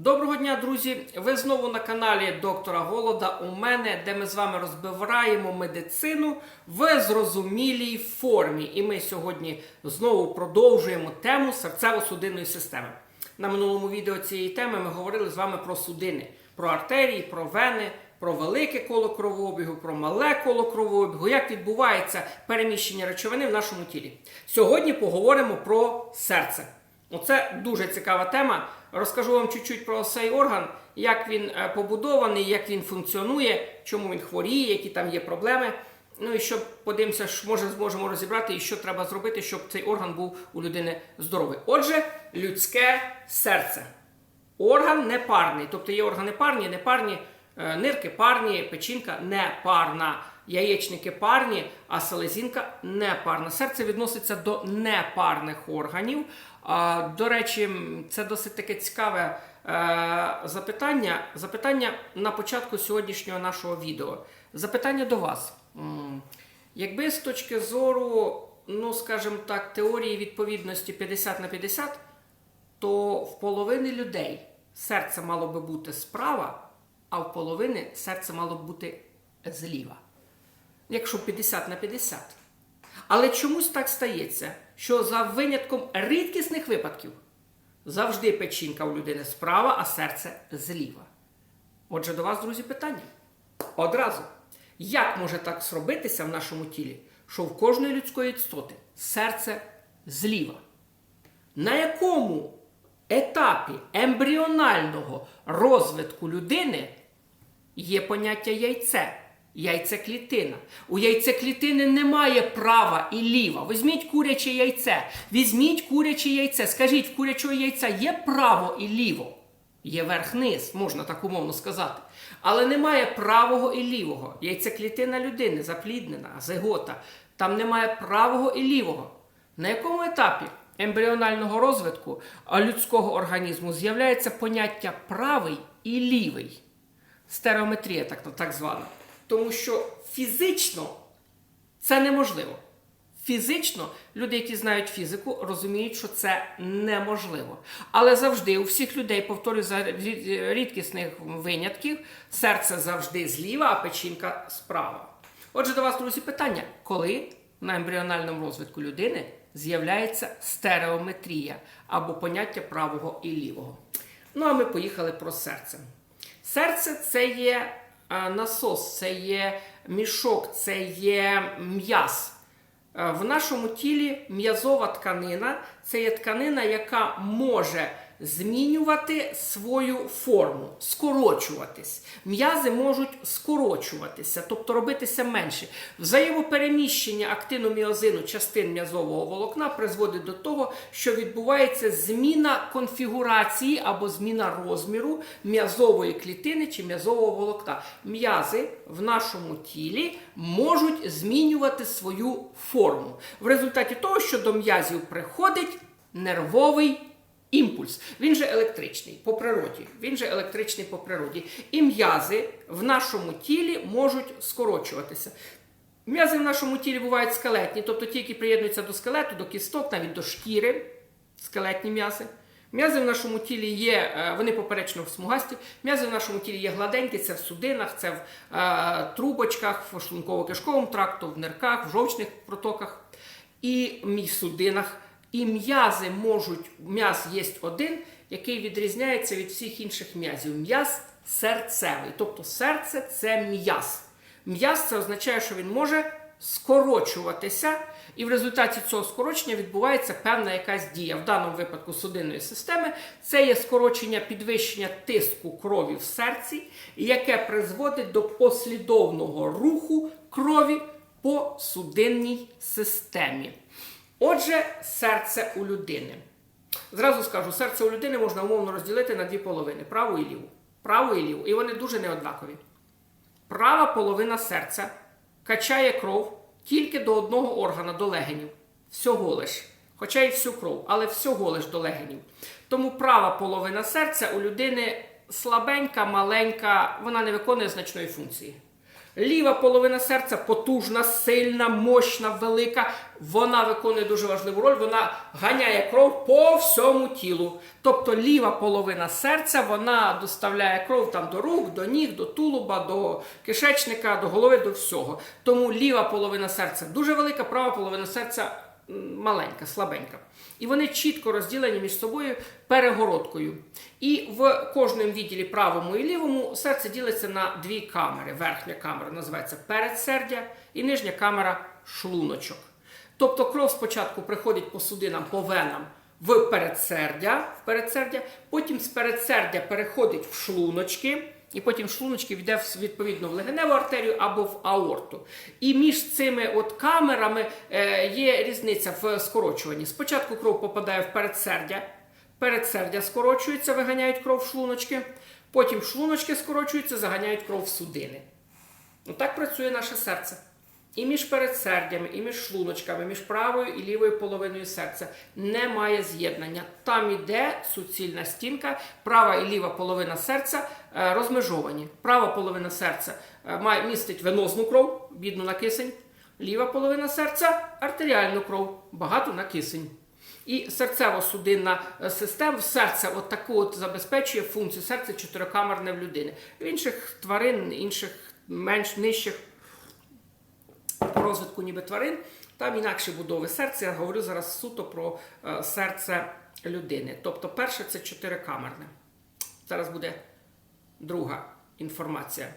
Доброго дня, друзі! Ви знову на каналі доктора Голода у мене, де ми з вами розбираємо медицину в зрозумілій формі. І ми сьогодні знову продовжуємо тему серцево-судинної системи. На минулому відео цієї теми ми говорили з вами про судини, про артерії, про вени, про велике коло кровообігу, про мале коло кровообігу, як відбувається переміщення речовини в нашому тілі. Сьогодні поговоримо про серце. Оце дуже цікава тема. Розкажу вам чуть-чуть про цей орган, як він е, побудований, як він функціонує, чому він хворіє, які там є проблеми. Ну і щоб подивимося, може зможемо розібрати і що треба зробити, щоб цей орган був у людини здоровий. Отже, людське серце. Орган непарний, тобто є органи парні, непарні, е, нирки парні, печінка непарна, яєчники парні, а селезінка непарна. Серце відноситься до непарних органів. До речі, це досить таке цікаве е, запитання. Запитання на початку сьогоднішнього нашого відео. Запитання до вас. Якби з точки зору, ну скажімо так, теорії відповідності 50 на 50, то в половини людей серце мало би бути справа, а в половини серце мало б бути зліва. Якщо 50 на 50. Але чомусь так стається, що за винятком рідкісних випадків завжди печінка у людини справа, а серце зліва. Отже, до вас, друзі, питання. Одразу. Як може так зробитися в нашому тілі, що в кожної людської істоти серце зліва? На якому етапі ембріонального розвитку людини є поняття яйце, яйцеклітина. У яйцеклітини немає права і ліва. Візьміть куряче яйце, візьміть куряче яйце. Скажіть, в курячого яйця є право і ліво? Є верх-низ, можна так умовно сказати. Але немає правого і лівого. Яйцеклітина людини запліднена, зигота. Там немає правого і лівого. На якому етапі ембріонального розвитку людського організму з'являється поняття правий і лівий? Стереометрія, так, так звана. Тому що фізично це неможливо. Фізично люди, які знають фізику, розуміють, що це неможливо. Але завжди у всіх людей, повторюю, за рідкісних винятків, серце завжди зліва, а печінка справа. Отже, до вас, друзі, питання: коли на ембріональному розвитку людини з'являється стереометрія або поняття правого і лівого? Ну а ми поїхали про серце. Серце це є насос, це є мішок, це є м'яз. Е, В нашому тілі м'язова тканина це є тканина, яка може змінювати свою форму, скорочуватись. М'язи можуть скорочуватися, тобто робитися менше. Взаємопереміщення актиноміозину частин м'язового волокна призводить до того, що відбувається зміна конфігурації або зміна розміру м'язової клітини чи м'язового волокна. М'язи в нашому тілі можуть змінювати свою форму. В результаті того, що до м'язів приходить нервовий імпульс. Він же електричний по природі. Він же електричний по природі. І м'язи в нашому тілі можуть скорочуватися. М'язи в нашому тілі бувають скелетні, тобто ті, які приєднуються до скелету, до кісток, навіть до шкіри, скелетні м'язи. М'язи в нашому тілі є, е, вони поперечно в смугасті. М'язи в нашому тілі є гладенькі, це в судинах, це в е, трубочках, в шлунково-кишковому тракту, в нирках, в жовчних протоках і в судинах. І м'язи можуть, м'яз є один, який відрізняється від всіх інших м'язів. М'яз серцевий. Тобто серце це м'яз. М'яз це означає, що він може скорочуватися, і в результаті цього скорочення відбувається певна якась дія. В даному випадку судинної системи це є скорочення підвищення тиску крові в серці, яке призводить до послідовного руху крові по судинній системі. Отже, серце у людини. Зразу скажу, серце у людини можна умовно розділити на дві половини праву і ліву. Праву і ліву. І вони дуже неоднакові. Права половина серця качає кров тільки до одного органа, до легенів. Всього лиш. Хоча й всю кров, але всього лиш до легенів. Тому права половина серця у людини слабенька, маленька, вона не виконує значної функції. Ліва половина серця потужна, сильна, мощна, велика. Вона виконує дуже важливу роль. Вона ганяє кров по всьому тілу. Тобто ліва половина серця вона доставляє кров там до рук, до ніг, до тулуба, до кишечника, до голови, до всього. Тому ліва половина серця дуже велика, права половина серця маленька, слабенька. І вони чітко розділені між собою перегородкою. І в кожному відділі правому і лівому серце ділиться на дві камери. Верхня камера називається передсердя і нижня камера шлуночок. Тобто кров спочатку приходить по судинам, по венам в передсердя, в передсердя, потім з передсердя переходить в шлуночки. І потім шлуночки йде відповідно в легеневу артерію або в аорту. І між цими от камерами е, є різниця в скорочуванні. Спочатку кров попадає в передсердя, передсердя скорочується, виганяють кров в шлуночки, потім шлуночки скорочуються, заганяють кров в судини. Отак працює наше серце. І між передсердями, і між шлуночками, між правою і лівою половиною серця немає з'єднання. Там іде суцільна стінка, права і ліва половина серця е, розмежовані. Права половина серця е, містить венозну кров, бідну на кисень, ліва половина серця артеріальну кров, багато на кисень. І серцево-судинна е, система серця от таку от забезпечує функцію серця чотирикамерне в людини. В інших тварин, інших менш нижчих розвитку ніби тварин, там інакші будови серця. Я говорю зараз суто про е, серце людини. Тобто, перше це чотирикамерне. Зараз буде друга інформація.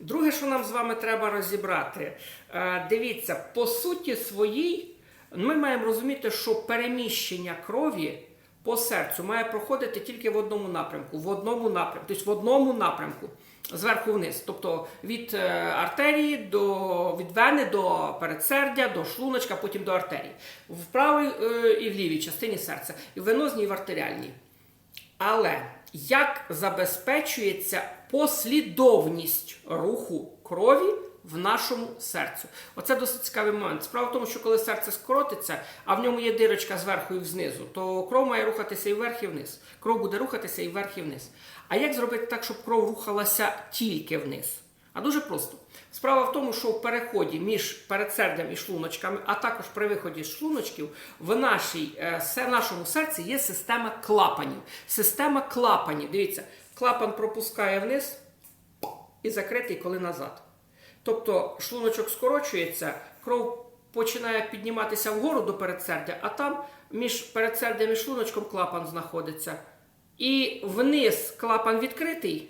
Друге, що нам з вами треба розібрати, е, дивіться, по суті своїй, ми маємо розуміти, що переміщення крові по серцю має проходити тільки в одному напрямку, в одному напрямку, тобто в одному напрямку, зверху вниз, тобто від е, артерії до від вени до передсердя, до шлуночка, потім до артерії, в правій е, і в лівій частині серця, і в венозній, і в артеріальній. Але як забезпечується послідовність руху крові в нашому серцю? Оце досить цікавий момент. Справа в тому, що коли серце скоротиться, а в ньому є дирочка зверху і знизу, то кров має рухатися і вверх, і вниз. Кров буде рухатися і вверх, і вниз. А як зробити так, щоб кров рухалася тільки вниз? А дуже просто. Справа в тому, що в переході між передсердям і шлуночками, а також при виході з шлуночків, в нашій, е, нашому серці є система клапанів. Система клапанів. Дивіться, клапан пропускає вниз і закритий, коли назад. Тобто шлуночок скорочується, кров починає підніматися вгору до передсердя, а там між передсердям і шлуночком клапан знаходиться. І вниз клапан відкритий,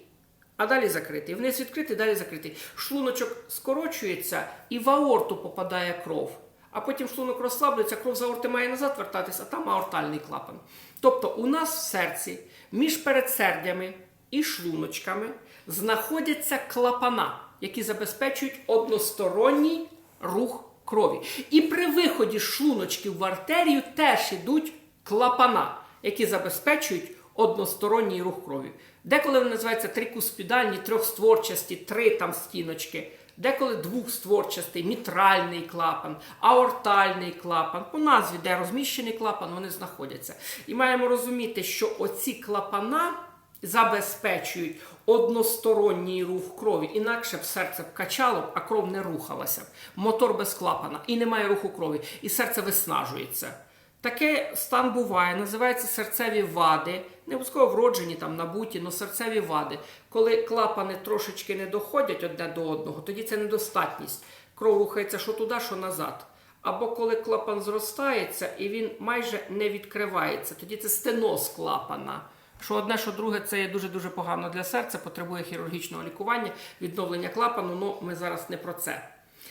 а далі закритий. Вниз відкритий, далі закритий. Шлуночок скорочується і в аорту попадає кров. А потім шлунок розслаблюється, кров з аорти має назад вертатись, а там аортальний клапан. Тобто у нас в серці між передсердями і шлуночками знаходяться клапана, які забезпечують односторонній рух крові. І при виході шлуночків в артерію теж ідуть клапана, які забезпечують односторонній рух крові. Деколи вони називаються трикуспідальні, трьохстворчасті, три там стіночки. Деколи двохстворчастий, мітральний клапан, аортальний клапан. По назві, де розміщений клапан, вони знаходяться. І маємо розуміти, що оці клапана забезпечують односторонній рух крові. Інакше б серце б качало, а кров не рухалася. Мотор без клапана і немає руху крові, і серце виснажується. Таке стан буває, називається серцеві вади, не обов'язково вроджені там набуті, але серцеві вади. Коли клапани трошечки не доходять одне до одного, тоді це недостатність. Кров рухається що туди, що назад. Або коли клапан зростається і він майже не відкривається, тоді це стеноз клапана. Що одне, що друге, це є дуже-дуже погано для серця, потребує хірургічного лікування, відновлення клапану, ну ми зараз не про це.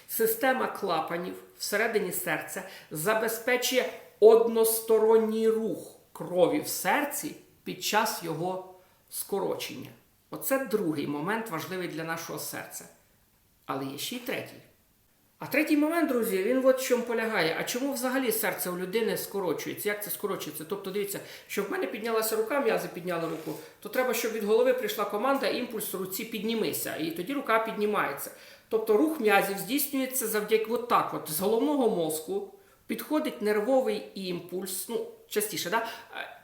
Система клапанів всередині серця забезпечує односторонній рух крові в серці під час його скорочення. Оце другий момент важливий для нашого серця. Але є ще й третій. А третій момент, друзі, він от в чому полягає. А чому взагалі серце у людини скорочується? Як це скорочується? Тобто, дивіться, щоб в мене піднялася рука, м'язи підняли руку, то треба, щоб від голови прийшла команда, імпульс руці піднімися, і тоді рука піднімається. Тобто рух м'язів здійснюється завдяки от так, от з головного мозку підходить нервовий імпульс, ну, частіше, да? Е,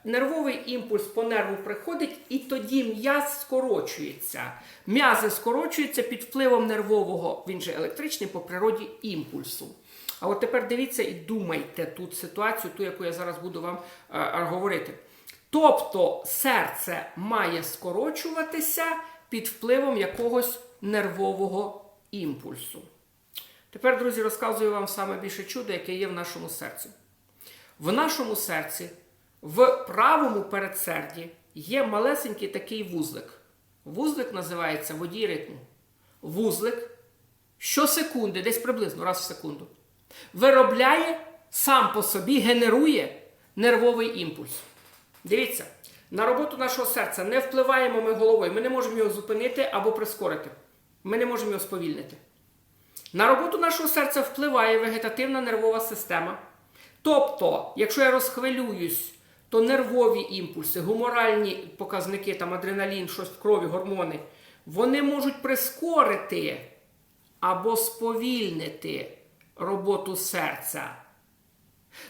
нервовий імпульс по нерву приходить, і тоді м'яз скорочується. М'язи скорочуються під впливом нервового, він же електричний по природі імпульсу. А от тепер дивіться і думайте тут ситуацію, ту, яку я зараз буду вам е, е, говорити. Тобто серце має скорочуватися під впливом якогось нервового імпульсу. Тепер, друзі, розказую вам саме більше чудо, яке є в нашому серці. В нашому серці, в правому передсерді, є малесенький такий вузлик. Вузлик називається водій ритму. Вузлик щосекунди, десь приблизно раз в секунду, виробляє сам по собі, генерує нервовий імпульс. Дивіться, на роботу нашого серця не впливаємо ми головою. Ми не можемо його зупинити або прискорити. Ми не можемо його сповільнити. На роботу нашого серця впливає вегетативна нервова система. Тобто, якщо я розхвилююсь, то нервові імпульси, гуморальні показники, там адреналін, щось в крові, гормони, вони можуть прискорити або сповільнити роботу серця.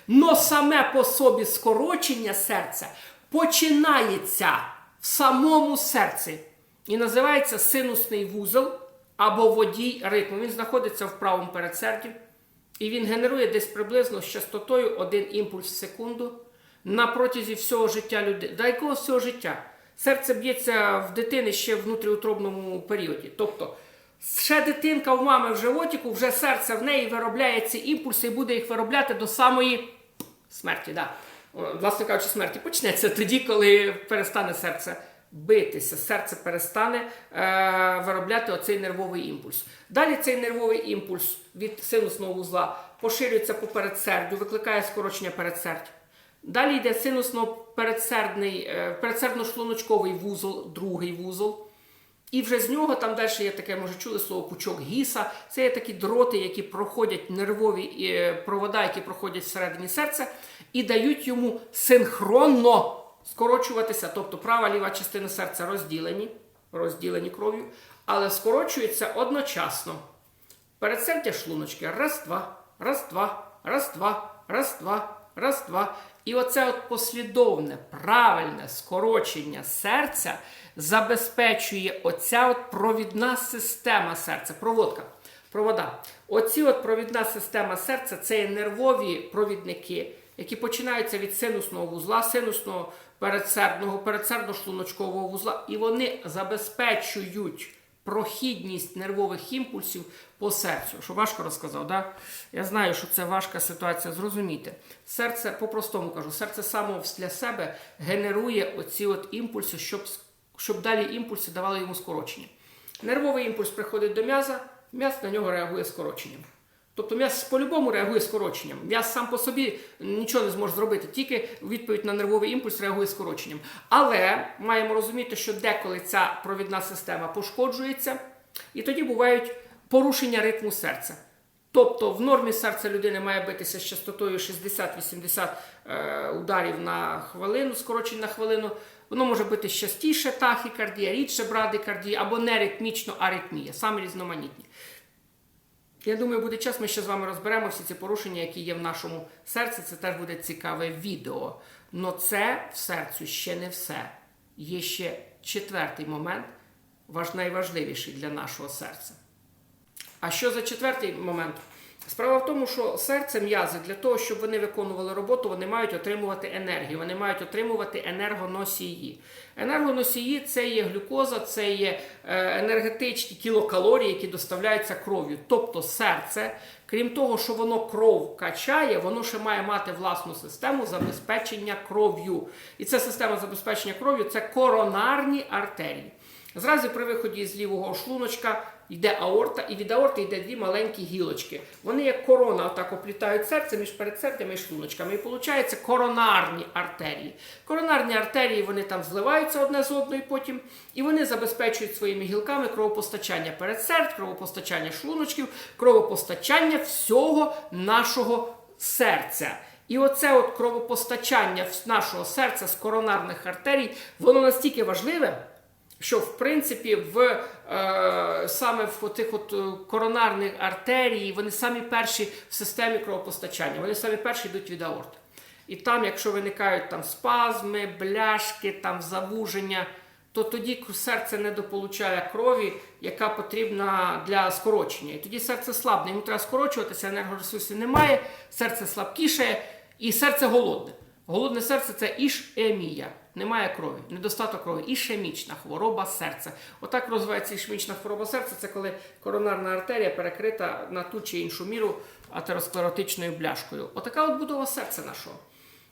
Но саме по собі скорочення серця починається в самому серці і називається синусний вузол або водій ритму. Він знаходиться в правому передсерді, і він генерує десь приблизно з частотою один імпульс в секунду на протязі всього життя людини. До якого всього життя? Серце б'ється в дитини ще в внутріутробному періоді. Тобто, ще дитинка в мами в животіку, вже серце в неї виробляє ці імпульси і буде їх виробляти до самої смерті. Да. Власне кажучи, смерті почнеться тоді, коли перестане серце битися, серце перестане е, виробляти оцей нервовий імпульс. Далі цей нервовий імпульс від синусного вузла поширюється по передсердю, викликає скорочення передсердя. Далі йде синусно-передсердний, е, передсердно-шлуночковий вузол, другий вузол. І вже з нього там далі є таке, може чули слово пучок гіса. Це є такі дроти, які проходять нервові е, провода, які проходять всередині серця, і дають йому синхронно скорочуватися. Тобто права ліва частина серця розділені, розділені кров'ю, але скорочуються одночасно. Передсердя шлуночки. Раз, два, раз, два, раз, два, раз, два, раз, два. І оце от послідовне, правильне скорочення серця забезпечує оця от провідна система серця, проводка. Провода. Оці от провідна система серця це є нервові провідники, які починаються від синусного вузла, синусного передсердного, передсердно-шлуночкового вузла, і вони забезпечують прохідність нервових імпульсів по серцю. Що важко розказав, да? Я знаю, що це важка ситуація зрозуміти. Серце, по-простому кажу, серце само для себе генерує оці от імпульси, щоб, щоб далі імпульси давали йому скорочення. Нервовий імпульс приходить до м'яза, м'яз на нього реагує скороченням. Тобто м'яз по-любому реагує скороченням. М'яз сам по собі нічого не зможе зробити, тільки відповідь на нервовий імпульс реагує скороченням. Але маємо розуміти, що деколи ця провідна система пошкоджується, і тоді бувають порушення ритму серця. Тобто в нормі серце людини має битися з частотою 60-80 е, ударів на хвилину, скорочень на хвилину. Воно може бити частіше тахікардія, рідше брадикардія або неритмічно аритмія, саме різноманітні. Я думаю, буде час, ми ще з вами розберемо всі ці порушення, які є в нашому серці. Це теж буде цікаве відео. Но це в серцю ще не все. Є ще четвертий момент, важ найважливіший для нашого серця. А що за четвертий момент? Справа в тому, що серце м'язи для того, щоб вони виконували роботу, вони мають отримувати енергію, вони мають отримувати енергоносії. Енергоносії це є глюкоза, це є е, енергетичні кілокалорії, які доставляються кров'ю. Тобто серце, крім того, що воно кров качає, воно ще має мати власну систему забезпечення кров'ю. І ця система забезпечення кров'ю це коронарні артерії. Зразу при виході з лівого шлуночка йде аорта, і від аорти йде дві маленькі гілочки. Вони як корона отак оплітають серце між передсердями і шлуночками. І виходить коронарні артерії. Коронарні артерії вони там зливаються одне з одною потім, і вони забезпечують своїми гілками кровопостачання передсердь, кровопостачання шлуночків, кровопостачання всього нашого серця. І оце от кровопостачання нашого серця з коронарних артерій, воно настільки важливе що в принципі в е, саме в тих от е, коронарних артерій вони самі перші в системі кровопостачання, вони самі перші йдуть від аорти. І там, якщо виникають там спазми, бляшки, там завуження, то тоді серце не дополучає крові, яка потрібна для скорочення. І тоді серце слабне, йому треба скорочуватися, енергоресурсів немає, серце слабкіше і серце голодне. Голодне серце це ішемія. Немає крові, недостаток крові, ішемічна хвороба серця. Отак розвивається ішемічна хвороба серця. Це коли коронарна артерія перекрита на ту чи іншу міру атеросклеротичною бляшкою. Отака от будова серця нашого.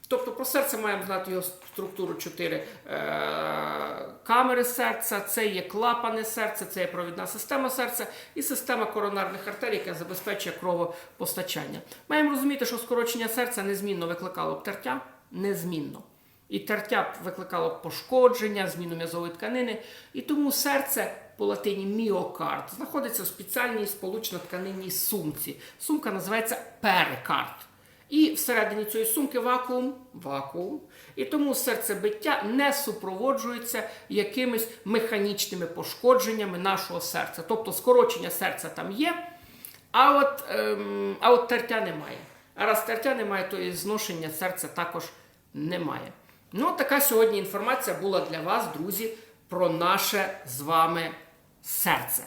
Тобто про серце маємо знати його структуру чотири е- камери серця, це є клапани серця, це є провідна система серця і система коронарних артерій, яка забезпечує кровопостачання. Маємо розуміти, що скорочення серця незмінно викликало б тертя, незмінно. І тертя викликало пошкодження, зміну м'язової тканини. І тому серце по латині міокард знаходиться в спеціальній сполучно-тканинній сумці. Сумка називається перикард. І всередині цієї сумки вакуум, вакуум. І тому серцебиття не супроводжується якимись механічними пошкодженнями нашого серця. Тобто скорочення серця там є, а от, ем, а от тертя немає. А раз тертя немає, то і зношення серця також немає. Ну, така сьогодні інформація була для вас, друзі, про наше з вами серце.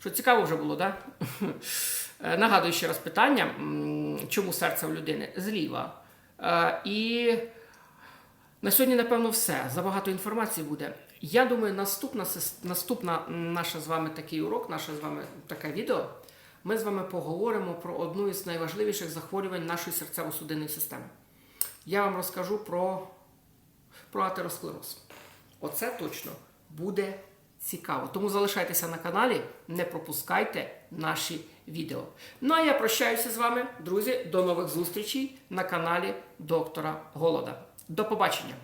Що цікаво вже було, так? Да? Нагадую ще раз питання, чому серце в людини зліва. Е, І на сьогодні, напевно, все. Забагато інформації буде. Я думаю, наступна, наступна наша з вами такий урок, наше з вами таке відео. Ми з вами поговоримо про одну із найважливіших захворювань нашої серцево-судинної системи. Я вам розкажу про, про атеросклероз. Оце точно буде цікаво. Тому залишайтеся на каналі, не пропускайте наші відео. Ну а я прощаюся з вами, друзі. До нових зустрічей на каналі доктора Голода. До побачення!